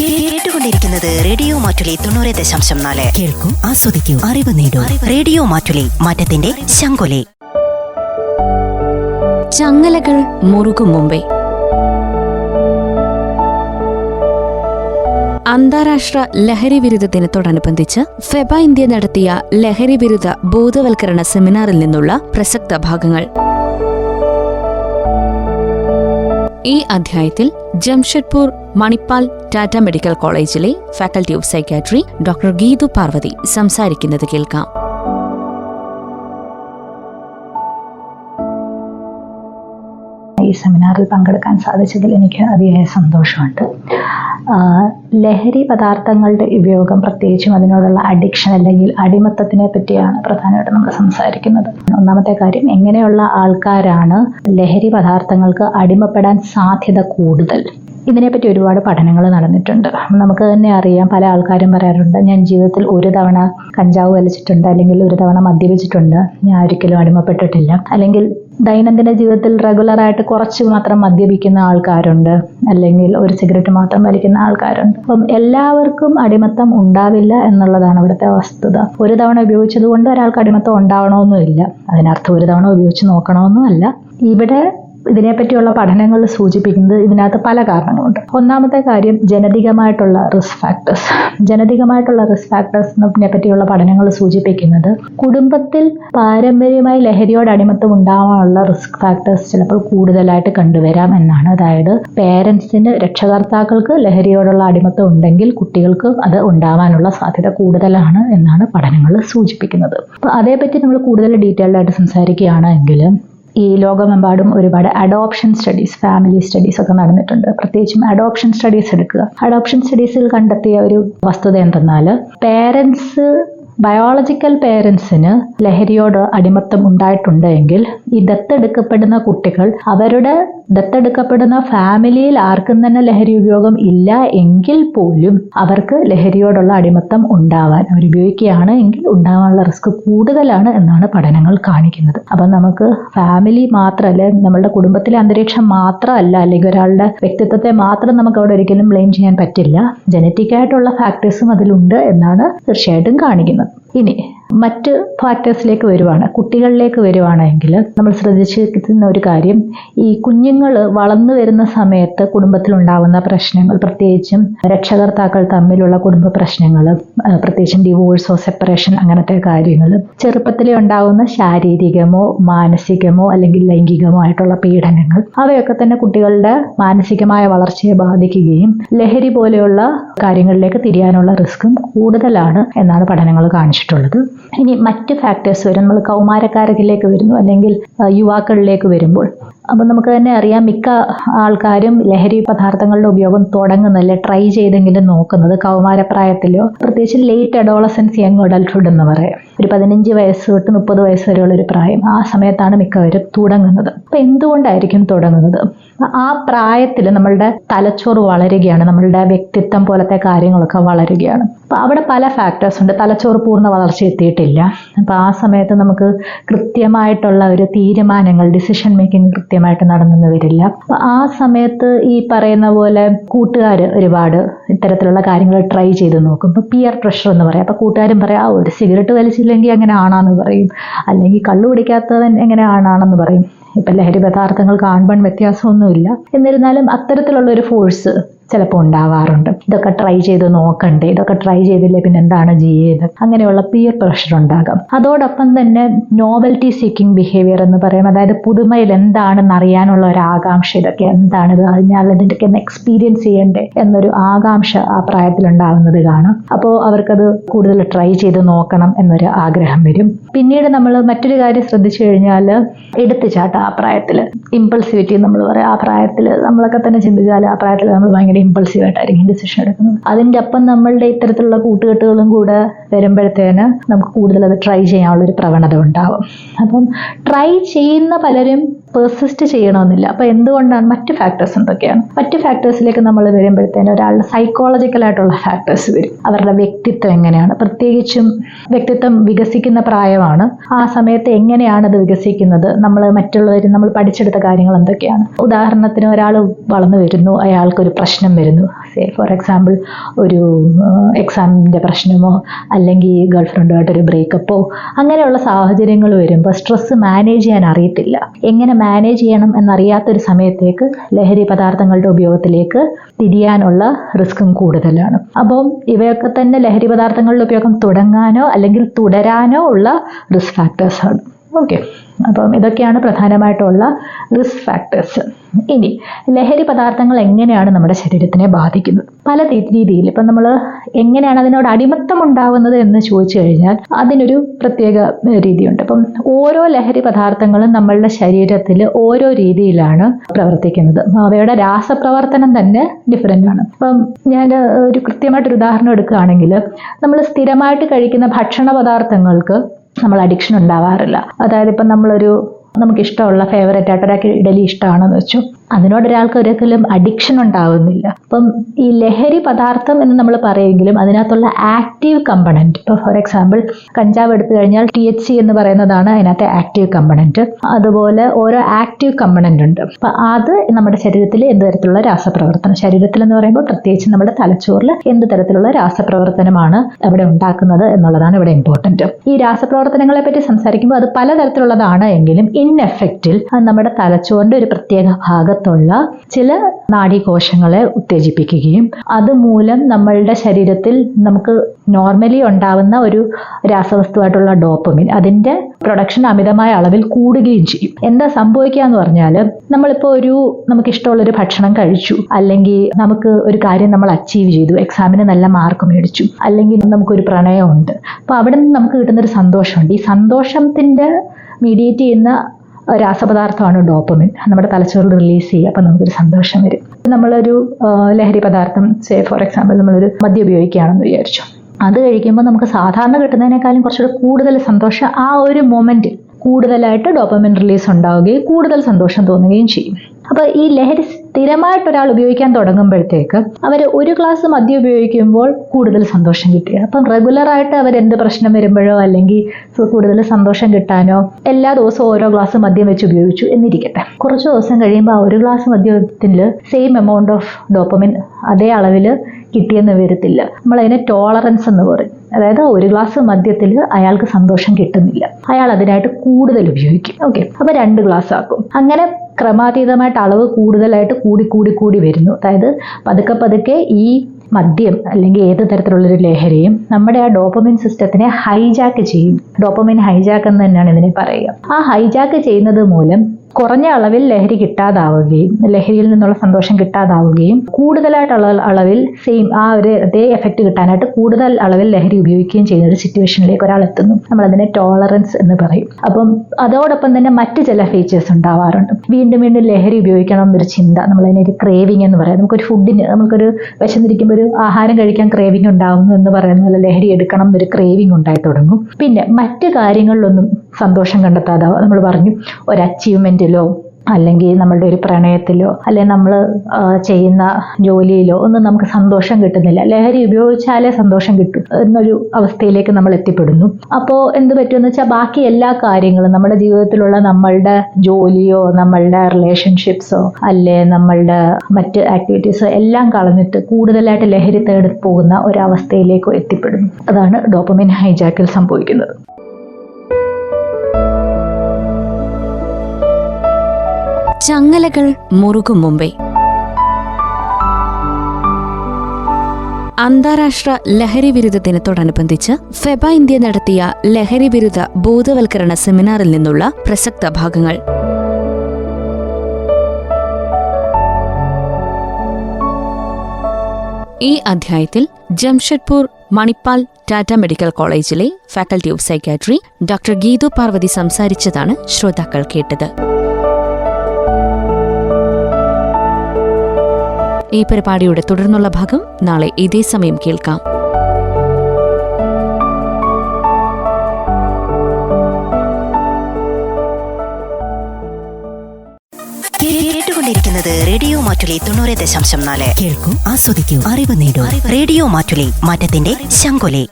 കേട്ടുകൊണ്ടിരിക്കുന്നത് റേഡിയോ മാറ്റുലി തൊണ്ണൂറ് ദശാംശം നാല്. കേൾക്കൂ ആസ്വദിക്കൂ അറിവ് നേടൂ. റേഡിയോ മാറ്റുലി മാറ്റത്തിന്റെ ശങ്കൊലി ചങ്ങലകൾ മുറുകും മുമ്പേ. അന്താരാഷ്ട്ര ലഹരി വിരുദ്ധ ദിനത്തോടനുബന്ധിച്ച് ഫെബ ഇന്ത്യ നടത്തിയ ലഹരി വിരുദ്ധ ബോധവൽക്കരണ സെമിനാറിൽ നിന്നുള്ള പ്രസക്ത ഭാഗങ്ങൾ. ഈ അധ്യായത്തിൽ ജംഷഡ്പൂർ മണിപ്പാൽ ടാറ്റ മെഡിക്കൽ കോളേജിലെ faculty of psychiatry doctor Geethu Parvathy സംസാരിക്കുന്നത് കേൾക്കാം. ഈ സെമിനാറിൽ പങ്കെടുക്കാൻ സാധിച്ചതിൽ എനിക്ക് അതിയായ സന്തോഷമുണ്ട്. ലഹരി പദാർത്ഥങ്ങളുടെ ഉപയോഗം പ്രത്യേകിച്ചും അതിനോടുള്ള അഡിക്ഷൻ അല്ലെങ്കിൽ അടിമത്തത്തിനെ പറ്റിയാണ് പ്രധാനമായിട്ടും നമ്മൾ സംസാരിക്കുന്നത്. ഒന്നാമത്തെ കാര്യം എങ്ങനെയുള്ള ആൾക്കാരാണ് ലഹരി പദാർത്ഥങ്ങൾക്ക് അടിമപ്പെടാൻ സാധ്യത കൂടുതൽ? ഇതിനെപ്പറ്റി ഒരുപാട് പഠനങ്ങൾ നടന്നിട്ടുണ്ട്. നമുക്ക് തന്നെ അറിയാം പല ആൾക്കാരും പറയാറുണ്ട് ഞാൻ ജീവിതത്തിൽ ഒരു തവണ കഞ്ചാവ് വലിച്ചിട്ടുണ്ട് അല്ലെങ്കിൽ ഒരു തവണ മദ്യപിച്ചിട്ടുണ്ട്. ഞാൻ ഒരിക്കലും അടിമപ്പെട്ടിട്ടില്ല. അല്ലെങ്കിൽ ദൈനംദിന ജീവിതത്തിൽ റെഗുലറായിട്ട് കുറച്ച് മാത്രം മദ്യപിക്കുന്ന ആൾക്കാരുണ്ട്. അല്ലെങ്കിൽ ഒരു സിഗരറ്റ് മാത്രം വലിക്കുന്ന ആൾക്കാരുണ്ട്. അപ്പം എല്ലാവർക്കും അടിമത്തം ഉണ്ടാവില്ല എന്നുള്ളതാണ് ഇവിടുത്തെ വസ്തുത. ഒരു തവണ ഉപയോഗിച്ചത് കൊണ്ട് ഒരാൾക്ക് അടിമത്തം ഉണ്ടാവണമെന്നുമില്ല. അതിനർത്ഥം ഒരു തവണ ഉപയോഗിച്ച് നോക്കണമെന്നുമല്ല. ഇവിടെ ഇതിനെപ്പറ്റിയുള്ള പഠനങ്ങൾ സൂചിപ്പിക്കുന്നത് ഇതിനകത്ത് പല കാരണങ്ങളുണ്ട്. ഒന്നാമത്തെ കാര്യം ജനതികമായിട്ടുള്ള റിസ്ക് ഫാക്ടേഴ്സ് ജനതികമായിട്ടുള്ള റിസ്ക് ഫാക്ടേഴ്സിനെ പറ്റിയുള്ള പഠനങ്ങൾ സൂചിപ്പിക്കുന്നത് കുടുംബത്തിൽ പാരമ്പര്യമായി ലഹരിയോട് അടിമത്തം ഉണ്ടാവാനുള്ള റിസ്ക് ഫാക്ടേഴ്സ് ചിലപ്പോൾ കൂടുതലായിട്ട് കണ്ടുവരാം എന്നാണ്. അതായത് പേരൻസിന് രക്ഷകർത്താക്കൾക്ക് ലഹരിയോടുള്ള അടിമത്തം ഉണ്ടെങ്കിൽ കുട്ടികൾക്ക് അത് ഉണ്ടാവാനുള്ള സാധ്യത കൂടുതലാണ് എന്നാണ് പഠനങ്ങൾ സൂചിപ്പിക്കുന്നത്. അപ്പോൾ അതേപറ്റി നമ്മൾ കൂടുതൽ ഡീറ്റെയിൽഡ് ആയിട്ട് സംസാരിക്കുകയാണെങ്കിൽ ഈ ലോകമെമ്പാടും ഒരുപാട് അഡോപ്ഷൻ സ്റ്റഡീസ് ഫാമിലി സ്റ്റഡീസ് ഒക്കെ നടന്നിട്ടുണ്ട്. പ്രത്യേകിച്ചും അഡോപ്ഷൻ സ്റ്റഡീസ് എടുക്കുക. അഡോപ്ഷൻ സ്റ്റഡീസിൽ കണ്ടെത്തിയ ഒരു വസ്തുത എന്തെന്നാൽ പേരൻസ് ബയോളജിക്കൽ പേരൻസിന് ലഹരിയോട് അടിമത്തം ഉണ്ടായിട്ടുണ്ട് എങ്കിൽ ഈ ദത്തെടുക്കപ്പെടുന്ന കുട്ടികൾ അവരുടെ ദത്തെടുക്കപ്പെടുന്ന ഫാമിലിയിൽ ആർക്കും തന്നെ ലഹരി ഉപയോഗം ഇല്ല എങ്കിൽ പോലും അവർക്ക് ലഹരിയോടുള്ള അടിമത്തം ഉണ്ടാവാൻ അവർ ഉപയോഗിക്കുകയാണ് എങ്കിൽ ഉണ്ടാവാനുള്ള റിസ്ക് കൂടുതലാണ് എന്നാണ് പഠനങ്ങൾ കാണിക്കുന്നത്. അപ്പം നമുക്ക് ഫാമിലി മാത്രമല്ല നമ്മളുടെ കുടുംബത്തിലെ അന്തരീക്ഷം മാത്രമല്ല അല്ലെങ്കിൽ ഒരാളുടെ വ്യക്തിത്വത്തെ മാത്രം നമുക്ക് അവിടെ ഒരിക്കലും ബ്ലെയിം ചെയ്യാൻ പറ്റില്ല. ജനറ്റിക് ആയിട്ടുള്ള ഫാക്ടേഴ്സും അതിലുണ്ട് എന്നാണ് തീർച്ചയായിട്ടും കാണിക്കുന്നത്. ഇനി മറ്റ് ഫാക്ടേഴ്സിലേക്ക് വരുവാണ്. കുട്ടികളിലേക്ക് വരുവാണെങ്കിൽ നമ്മൾ ശ്രദ്ധിച്ചിരിക്കുന്ന ഒരു കാര്യം ഈ കുഞ്ഞുങ്ങൾ വളർന്നു വരുന്ന സമയത്ത് കുടുംബത്തിലുണ്ടാവുന്ന പ്രശ്നങ്ങൾ പ്രത്യേകിച്ചും രക്ഷകർത്താക്കൾ തമ്മിലുള്ള കുടുംബ പ്രശ്നങ്ങൾ പ്രത്യേകിച്ചും ഡിവോഴ്സോ സെപ്പറേഷൻ അങ്ങനത്തെ കാര്യങ്ങൾ ചെറുപ്പത്തിലെ ഉണ്ടാകുന്ന ശാരീരികമോ മാനസികമോ അല്ലെങ്കിൽ ലൈംഗികമോ ആയിട്ടുള്ള പീഡനങ്ങൾ അവയൊക്കെ തന്നെ കുട്ടികളുടെ മാനസികമായ വളർച്ചയെ ബാധിക്കുകയും ലഹരി പോലെയുള്ള കാര്യങ്ങളിലേക്ക് തിരിയാനുള്ള റിസ്ക്കും കൂടുതലാണ് എന്നാണ് പഠനങ്ങൾ കാണിച്ചിട്ടുള്ളത്. ഇനി മറ്റ് ഫാക്ടേഴ്സ് വരും. നമ്മൾ കൗമാരക്കാരകിലേക്ക് വരുന്നു അല്ലെങ്കിൽ യുവാക്കളിലേക്ക് വരുമ്പോൾ. അപ്പം നമുക്ക് തന്നെ അറിയാം മിക്ക ആൾക്കാരും ലഹരി പദാർത്ഥങ്ങളുടെ ഉപയോഗം തുടങ്ങുന്നില്ല ട്രൈ ചെയ്തെങ്കിലും നോക്കുന്നത് കൗമാരപ്രായത്തിലോ പ്രത്യേകിച്ച് ലേറ്റ് അഡോളസൻസ് യങ് അഡൽട്ട്ഹുഡ് എന്ന് പറയാം. ഒരു പതിനഞ്ച് വയസ്സ് തൊട്ട് മുപ്പത് വയസ്സ് വരെയുള്ള ഒരു പ്രായം ആ സമയത്താണ് മിക്കവരും തുടങ്ങുന്നത്. അപ്പം എന്തുകൊണ്ടായിരിക്കും തുടങ്ങുന്നത്? ആ പ്രായത്തിൽ നമ്മളുടെ തലച്ചോറ് വളരുകയാണ് നമ്മളുടെ വ്യക്തിത്വം പോലത്തെ കാര്യങ്ങളൊക്കെ വളരുകയാണ്. അപ്പോൾ അവിടെ പല ഫാക്ടേഴ്സ് ഉണ്ട്. തലച്ചോറ് പൂർണ വളർച്ച എത്തിയിട്ടില്ല. അപ്പോൾ ആ സമയത്ത് നമുക്ക് കൃത്യമായിട്ടുള്ള ഒരു തീരുമാനങ്ങൾ ഡിസിഷൻ മേക്കിംഗ് കൃത്യമായിട്ട് നടന്നെന്ന് വരില്ല. ആ സമയത്ത് ഈ പറയുന്ന പോലെ കൂട്ടുകാർ ഒരുപാട് ഇത്തരത്തിലുള്ള കാര്യങ്ങൾ ട്രൈ ചെയ്ത് നോക്കും. ഇപ്പൊ പിയർ പ്രഷർ എന്ന് പറയാം. അപ്പോൾ കൂട്ടുകാരും പറയാം ആ ഒരു സിഗരറ്റ് വലിച്ചില്ലെങ്കിൽ അങ്ങനെ ആണാന്ന് പറയും. അല്ലെങ്കിൽ കള്ളു പിടിക്കാത്തവൻ എങ്ങനെ ആണാണെന്ന് പറയും. ഇപ്പം ലഹരി പദാർത്ഥങ്ങൾ കാണുവാൻ വ്യത്യാസമൊന്നുമില്ല. എന്നിരുന്നാലും അത്തരത്തിലുള്ള ഒരു ഫോഴ്സ് ചിലപ്പോൾ ഉണ്ടാവാറുണ്ട്. ഇതൊക്കെ ട്രൈ ചെയ്ത് നോക്കണ്ടേ ഇതൊക്കെ ട്രൈ ചെയ്തില്ലേ പിന്നെ എന്താണ് ചെയ്യുന്നത് അങ്ങനെയുള്ള പിയർ പ്രഷർ ഉണ്ടാകാം. അതോടൊപ്പം തന്നെ നോവൽറ്റി സീക്കിംഗ് ബിഹേവിയർ എന്ന് പറയും അതായത് പുതുമയിൽ എന്താണെന്ന് അറിയാനുള്ള ഒരു ആകാംക്ഷ ഇതൊക്കെ എന്താണ് ഇത്? അറിഞ്ഞാൽ ഇതിന്റെയൊക്കെ ഒന്ന് എക്സ്പീരിയൻസ് ചെയ്യണ്ടേ എന്നൊരു ആകാംക്ഷ ആ പ്രായത്തിൽ പ്രായത്തിലുണ്ടാവുന്നത് കാണാം. അപ്പോൾ അവർക്കത് കൂടുതൽ ട്രൈ ചെയ്ത് നോക്കണം എന്നൊരു ആഗ്രഹം വരും. പിന്നീട് നമ്മൾ മറ്റൊരു കാര്യം ശ്രദ്ധിച്ചു കഴിഞ്ഞാൽ എടുത്തുചാട്ടം ആ പ്രായത്തിൽ. ഇമ്പൾസിവിറ്റി നമ്മൾ പറയാം. ആ പ്രായത്തിൽ നമ്മളൊക്കെ തന്നെ ചിന്തിച്ചാൽ ആ പ്രായത്തിൽ നമ്മൾ ഭയങ്കര ഇമ്പൾസീവ് ആയിട്ടായിരിക്കും ഡിസിഷൻ എടുക്കുന്നത്. അതിന്റെ അപ്പം നമ്മളുടെ ഇത്തരത്തിലുള്ള കൂട്ടുകെട്ടുകളും കൂടെ വരുമ്പോഴത്തേന് നമുക്ക് കൂടുതൽ അത് ട്രൈ ചെയ്യാനുള്ള ഒരു പ്രവണത ഉണ്ടാവും. അപ്പം ട്രൈ ചെയ്യുന്ന പലരും പെർസിസ്റ്റ് ചെയ്യണമെന്നില്ല. അപ്പോൾ എന്തുകൊണ്ടാണ് മറ്റ് ഫാക്ടേഴ്സ് എന്തൊക്കെയാണ്? മറ്റ് ഫാക്ടേഴ്സിലേക്ക് നമ്മൾ വരുമ്പോഴത്തേനും ഒരാളുടെ സൈക്കോളജിക്കൽ ആയിട്ടുള്ള ഫാക്ടേഴ്സ് വരും. അവരുടെ വ്യക്തിത്വം എങ്ങനെയാണ്? പ്രത്യേകിച്ചും വ്യക്തിത്വം വികസിക്കുന്ന പ്രായമാണ്. ആ സമയത്ത് എങ്ങനെയാണ് അത് വികസിക്കുന്നത്? നമ്മൾ മറ്റുള്ളവർ നമ്മൾ പഠിച്ചെടുത്ത കാര്യങ്ങൾ എന്തൊക്കെയാണ്? ഉദാഹരണത്തിന് ഒരാൾ വളർന്നു വരുന്നു അയാൾക്കൊരു പ്രശ്നം വരുന്നു. സേ ഫോർ എക്സാമ്പിൾ ഒരു എക്സാമിന്റെ പ്രശ്നമോ അല്ലെങ്കിൽ ഗേൾ ഫ്രണ്ടുമായിട്ടൊരു ബ്രേക്കപ്പോ അങ്ങനെയുള്ള സാഹചര്യങ്ങൾ വരുമ്പോൾ സ്ട്രെസ്സ് മാനേജ് ചെയ്യാൻ അറിയത്തില്ല. എങ്ങനെ മാനേജ് ചെയ്യണം എന്നറിയാത്തൊരു സമയത്തേക്ക് ലഹരി പദാർത്ഥങ്ങളുടെ ഉപയോഗത്തിലേക്ക് തിരിയാനുള്ള റിസ്ക്കും കൂടുതലാണ്. അപ്പം ഇവയൊക്കെ തന്നെ ലഹരി പദാർത്ഥങ്ങളുടെ ഉപയോഗം തുടങ്ങാനോ അല്ലെങ്കിൽ തുടരാനോ ഉള്ള റിസ്ക് ഫാക്ടേഴ്സാണ് ഓക്കെ അപ്പം ഇതൊക്കെയാണ് പ്രധാനമായിട്ടുള്ള റിസ്ക് ഫാക്ടേഴ്സ് ഇനി ലഹരി പദാർത്ഥങ്ങൾ എങ്ങനെയാണ് നമ്മുടെ ശരീരത്തിനെ ബാധിക്കുന്നത്? പല രീതിയിൽ ഇപ്പം നമ്മൾ എങ്ങനെയാണ് അതിനോട് അടിമത്തം ഉണ്ടാവുന്നത് എന്ന് ചോദിച്ചു കഴിഞ്ഞാൽ അതിനൊരു പ്രത്യേക രീതിയുണ്ട്. അപ്പം ഓരോ ലഹരി പദാർത്ഥങ്ങളും നമ്മളുടെ ശരീരത്തിൽ ഓരോ രീതിയിലാണ് പ്രവർത്തിക്കുന്നത്. അവയുടെ രാസപ്രവർത്തനം തന്നെ ഡിഫറെന്റ് ആണ്. അപ്പം ഞാൻ ഒരു കൃത്യമായിട്ടൊരു ഉദാഹരണം എടുക്കുകയാണെങ്കിൽ നമ്മൾ സ്ഥിരമായിട്ട് കഴിക്കുന്ന ഭക്ഷണ പദാർത്ഥങ്ങൾക്ക് നമ്മൾ അഡിക്ഷൻ ഉണ്ടാവാറില്ല. അതായത് ഇപ്പം നമ്മളൊരു നമുക്ക് ഇഷ്ടമുള്ള ഫേവറേറ്റ് ആയിട്ട് ഒരാൾക്ക് ഇഡലി ഇഷ്ടമാണെന്ന് വെച്ചു. അതിനോട് ഒരാൾക്ക് ഒരിക്കലും അഡിക്ഷൻ ഉണ്ടാവുന്നില്ല. അപ്പം ഈ ലഹരി പദാർത്ഥം എന്ന് നമ്മൾ പറയുമെങ്കിലും അതിനകത്തുള്ള ആക്റ്റീവ് കമ്പണന്റ് ഇപ്പോൾ ഫോർ എക്സാമ്പിൾ കഞ്ചാവ് എടുത്തു കഴിഞ്ഞാൽ ടി എച്ച് സി എന്ന് പറയുന്നതാണ് അതിനകത്തെ ആക്റ്റീവ് കമ്പണന്റ് അതുപോലെ ഓരോ ആക്റ്റീവ് കമ്പണന്റ് ഉണ്ട്. അപ്പം അത് നമ്മുടെ ശരീരത്തിൽ എന്ത് തരത്തിലുള്ള രാസപ്രവർത്തനം ശരീരത്തിൽ എന്ന് പറയുമ്പോൾ പ്രത്യേകിച്ച് നമ്മുടെ തലച്ചോറിൽ എന്ത് തരത്തിലുള്ള രാസപ്രവർത്തനമാണ് അവിടെ ഉണ്ടാക്കുന്നത് എന്നുള്ളതാണ് ഇവിടെ ഇമ്പോർട്ടന്റ് ഈ രാസപ്രവർത്തനങ്ങളെ പറ്റി സംസാരിക്കുമ്പോൾ അത് പലതരത്തിലുള്ളതാണ് എങ്കിലും ഇൻ എഫക്റ്റിൽ നമ്മുടെ തലച്ചോറിന്റെ ഒരു പ്രത്യേക ഭാഗത്തുള്ള ചില നാഡീകോശങ്ങളെ ഉത്തേജിപ്പിക്കുകയും അതുമൂലം നമ്മളുടെ ശരീരത്തിൽ നമുക്ക് നോർമലി ഉണ്ടാവുന്ന ഒരു രാസവസ്തുവായിട്ടുള്ള ഡോപ്പമിൻ അതിന്റെ പ്രൊഡക്ഷൻ അമിതമായ അളവിൽ കൂടുകയും ചെയ്യും. എന്താ സംഭവിക്കുക എന്ന് പറഞ്ഞാൽ നമ്മളിപ്പോൾ ഒരു നമുക്ക് ഇഷ്ടമുള്ളൊരു ഭക്ഷണം കഴിച്ചു അല്ലെങ്കിൽ നമുക്ക് ഒരു കാര്യം നമ്മൾ അച്ചീവ് ചെയ്തു എക്സാമിന് നല്ല മാർക്ക് മേടിച്ചു അല്ലെങ്കിൽ നമുക്കൊരു പ്രണയമുണ്ട്. അപ്പോൾ അവിടെ നിന്ന് നമുക്ക് കിട്ടുന്നൊരു സന്തോഷമുണ്ട്. ഈ സന്തോഷത്തിന്റെ മീഡിയേറ്റ് ചെയ്യുന്ന രാസപദാർത്ഥമാണ് ഡോപ്പമിൻ. നമ്മുടെ തലച്ചോറിൽ റിലീസ് ചെയ്യുക അപ്പം നമുക്കൊരു സന്തോഷം വരും. നമ്മളൊരു ലഹരി പദാർത്ഥം സേ ഫോർ എക്സാമ്പിൾ നമ്മളൊരു മദ്യം ഉപയോഗിക്കുകയാണെന്ന് വിചാരിച്ചു. അത് കഴിക്കുമ്പോൾ നമുക്ക് സാധാരണ കിട്ടുന്നതിനേക്കാളും കുറച്ചുകൂടെ കൂടുതൽ സന്തോഷം ആ ഒരു മൊമെന്റിൽ കൂടുതലായിട്ട് ഡോപ്പമിൻ റിലീസ് ഉണ്ടാവുകയും കൂടുതൽ സന്തോഷം തോന്നുകയും ചെയ്യും. അപ്പോൾ ഈ ലഹരി സ്ഥിരമായിട്ട് ഒരാൾ ഉപയോഗിക്കാൻ തുടങ്ങുമ്പോഴത്തേക്ക് അവർ ഒരു ഗ്ലാസ് മദ്യം ഉപയോഗിക്കുമ്പോൾ കൂടുതൽ സന്തോഷം കിട്ടുക. അപ്പം റെഗുലറായിട്ട് എന്ത് പ്രശ്നം വരുമ്പോഴോ അല്ലെങ്കിൽ കൂടുതൽ സന്തോഷം കിട്ടാനോ എല്ലാ ദിവസവും ഓരോ ഗ്ലാസ് മദ്യം വെച്ച് ഉപയോഗിച്ചു എന്നിരിക്കട്ടെ. കുറച്ച് ദിവസം കഴിയുമ്പോൾ ആ ഒരു ഗ്ലാസ് മദ്യത്തിൽ സെയിം എമൗണ്ട് ഓഫ് ഡോപ്പമിൻ അതേ അളവിൽ കിട്ടിയെന്ന് വരത്തില്ല. നമ്മളതിനെ ടോളറൻസ് എന്ന് പറയും. അതായത് ഒരു ഗ്ലാസ് മദ്യത്തിൽ അയാൾക്ക് സന്തോഷം കിട്ടുന്നില്ല. അയാൾ അതിനായിട്ട് കൂടുതൽ ഉപയോഗിക്കും. ഓക്കെ അപ്പോൾ രണ്ട് ഗ്ലാസ് ആക്കും. അങ്ങനെ ക്രമാതീതമായിട്ട് അളവ് കൂടുതലായിട്ട് കൂടി കൂടി കൂടി വരുന്നു. അതായത് പതുക്കെ പതുക്കെ ഈ മദ്യം അല്ലെങ്കിൽ ഏത് തരത്തിലുള്ളൊരു ലഹരിയും നമ്മുടെ ആ ഡോപ്പമിൻ സിസ്റ്റത്തിനെ ഹൈജാക്ക് ചെയ്യും. ഡോപ്പമിൻ ഹൈജാക്ക് എന്ന് തന്നെയാണ് ഇതിനെ പറയുക. ആ ഹൈജാക്ക് ചെയ്യുന്നത് മൂലം കുറഞ്ഞ അളവിൽ ലഹരി കിട്ടാതാവുകയും ലഹരിയിൽ നിന്നുള്ള സന്തോഷം കിട്ടാതാവുകയും കൂടുതലായിട്ടുള്ള അളവിൽ സെയിം ആ ഒരു അതേ എഫക്റ്റ് കിട്ടാനായിട്ട് കൂടുതൽ അളവിൽ ലഹരി ഉപയോഗിക്കുകയും ചെയ്യുന്ന ഒരു സിറ്റുവേഷനിലേക്ക് ഒരാൾ എത്തുന്നു. നമ്മൾ അതിനെ ടോളറൻസ് എന്ന് പറയും. അപ്പം അതോടൊപ്പം തന്നെ മറ്റ് ചില ഫീച്ചേഴ്സ് ഉണ്ടാവാറുണ്ട്. വീണ്ടും വീണ്ടും ലഹരി ഉപയോഗിക്കണം എന്നൊരു ചിന്ത നമ്മൾ അതിനെ ഒരു ക്രേവിംഗ് എന്ന് പറയാം. നമുക്കൊരു ഫുഡിന് നമുക്കൊരു വിശന്നിരിക്കുമ്പോൾ ഒരു ആഹാരം കഴിക്കാൻ ക്രേവിംഗ് ഉണ്ടാകുന്നു എന്ന് പറയുന്ന പോലെ ലഹരി എടുക്കണം എന്നൊരു ക്രേവിംഗ് ഉണ്ടായി തുടങ്ങും. പിന്നെ മറ്റ് കാര്യങ്ങളിലൊന്നും സന്തോഷം കണ്ടെത്താതാവും. നമ്മൾ പറഞ്ഞു ഒരു അച്ചീവ്മെന്റിലോ അല്ലെങ്കിൽ നമ്മളുടെ ഒരു പ്രണയത്തിലോ അല്ലെങ്കിൽ നമ്മൾ ചെയ്യുന്ന ജോലിയിലോ ഒന്നും നമുക്ക് സന്തോഷം കിട്ടുന്നില്ല. ലഹരി ഉപയോഗിച്ചാലേ സന്തോഷം കിട്ടും എന്നൊരു അവസ്ഥയിലേക്ക് നമ്മൾ എത്തിപ്പെടുന്നു. അപ്പോൾ എന്ത് പറ്റുമെന്ന് വെച്ചാൽ ബാക്കി എല്ലാ കാര്യങ്ങളും നമ്മുടെ ജീവിതത്തിലുള്ള നമ്മളുടെ ജോലിയോ നമ്മളുടെ റിലേഷൻഷിപ്സോ അല്ലെ നമ്മളുടെ മറ്റ് ആക്ടിവിറ്റീസോ എല്ലാം കളഞ്ഞിട്ട് കൂടുതലായിട്ട് ലഹരി തേടി പോകുന്ന ഒരവസ്ഥയിലേക്കോ എത്തിപ്പെടുന്നു. അതാണ് ഡോപ്പമിൻ ഹൈജാക്കിൽ സംഭവിക്കുന്നത്. ചങ്ങലകൾ മുറുകും മുമ്പേ. അന്താരാഷ്ട്ര ലഹരി വിരുദ്ധ ദിനത്തോടനുബന്ധിച്ച് ഫെബ ഇന്ത്യ നടത്തിയ ലഹരി വിരുദ്ധ ബോധവൽക്കരണ സെമിനാറിൽ നിന്നുള്ള പ്രസക്ത ഭാഗങ്ങൾ. ഈ അധ്യായത്തിൽ ജംഷഡ്പൂർ മണിപ്പാൽ ടാറ്റ മെഡിക്കൽ കോളേജിലെ faculty of psychiatry doctor Geethu Parvathy സംസാരിച്ചതാണ് ശ്രോതാക്കൾ കേട്ടത്. ഈ പരിപാടിയുടെ തുടർന്നുള്ള ഭാഗം നാളെ ഇതേ സമയം കേൾക്കാം. കേട്ടുകൊണ്ടിരിക്കുന്നത് റേഡിയോ മാറ്റുലി തൊണ്ണൂറ് ദശാംശം നാല്. കേൾക്കൂ ആസ്വദിക്കൂ അറിവ് നേടൂ. റേഡിയോ മാറ്റുലി മാറ്റത്തിന്റെ ശങ്കൊലി